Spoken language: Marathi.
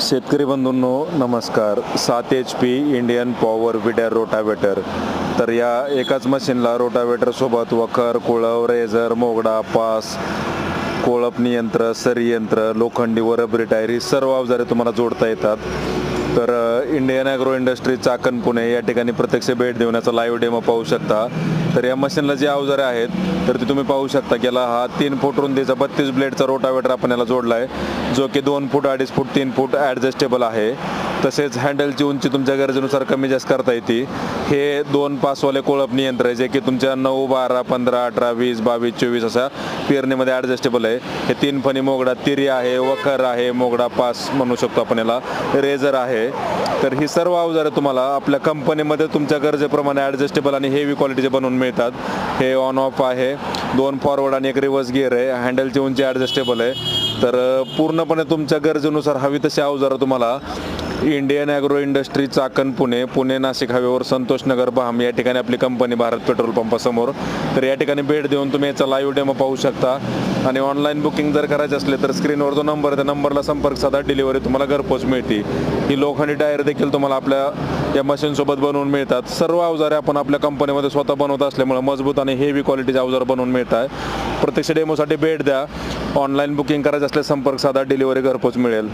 शेतकरी बंधूंनो नमस्कार. सात H P Indian power weeder rotavator तर या एकाच मशीनला रोटावेटरसोबत वखर कुळव रेझर मोगडा पास कोळपणी यंत्र सरी यंत्र लोखंडी व रबरी टायर ही सर्व अवजारे तुम्हाला जोडता येतात. तर Indian agro industry Chakan Pune या ठिकाणी प्रत्यक्ष भेट देऊन याचा लाईव्ह डेमो पाहू शकता. तर या मशीनला जी अवजारे आहेत तर ती तुम्ही पाहू शकता की याला हा तीन फूट रुंदीचा बत्तीस ब्लेडचा रोटावेटर आपण याला जोडला आहे जो की दोन फूट अडीच फूट तीन फूट ॲडजस्टेबल आहे. तसेच हँडलची उंची तुमच्या गरजेनुसार कमी जास्त करता येते. हे दोन पासवाले कोळपणी यंत्र आहे जे की तुमच्या नऊ बारा पंधरा अठरा वीस बावीस चोवीस असा पेरणीमध्ये ॲडजस्टेबल आहे. हे तीन फणी मोगडा तिरी आहे वखर आहे मोगडा पास म्हणू शकतो आपण याला. रेझर आहे. तर ही सर्व अवजारे तुम्हाला आपल्या कंपनीमध्ये तुमच्या गरजेप्रमाणे ॲडजस्टेबल आणि हेवी क्वालिटीचे बनवून मिळतात. हे ऑन ऑफ आहे. दोन फॉरवर्ड आणि एक रिव्हर्स गिअर आहे. हँडलची उंची ॲडजस्टेबल आहे. तर पूर्णपणे तुमच्या गरजेनुसार हवी तशी अवजारं तुम्हाला Indian agro industry Chakan Pune Pune Nashik however Santoshnagar बहाम या ठिकाणी आपली कंपनी भारत पेट्रोल पंपासमोर तर या ठिकाणी भेट देऊन तुम्ही याचा लाईव्ह डेमो पाहू शकता. आणि ऑनलाईन बुकिंग जर करायचे असले तर स्क्रीनवर जो नंबर आहे त्या नंबरला संपर्क साधा. डिलिव्हरी तुम्हाला घरपोच मिळते. ही लोखंडी टायर देखील तुम्हाला आपल्या या मशीनसोबत बनवून मिळतात. सर्व अवजारे आपण आपल्या कंपनीमध्ये स्वतः बनवत असल्यामुळे मजबूत आणि हेवी क्वालिटीचे अवजार बनवून मिळत आहे प्रत्यक्ष डेमोसाठी भेट द्या. ऑनलाईन बुकिंग करायचं असल्यास संपर्क साधा. डिलिव्हरी घरपोच मिळेल.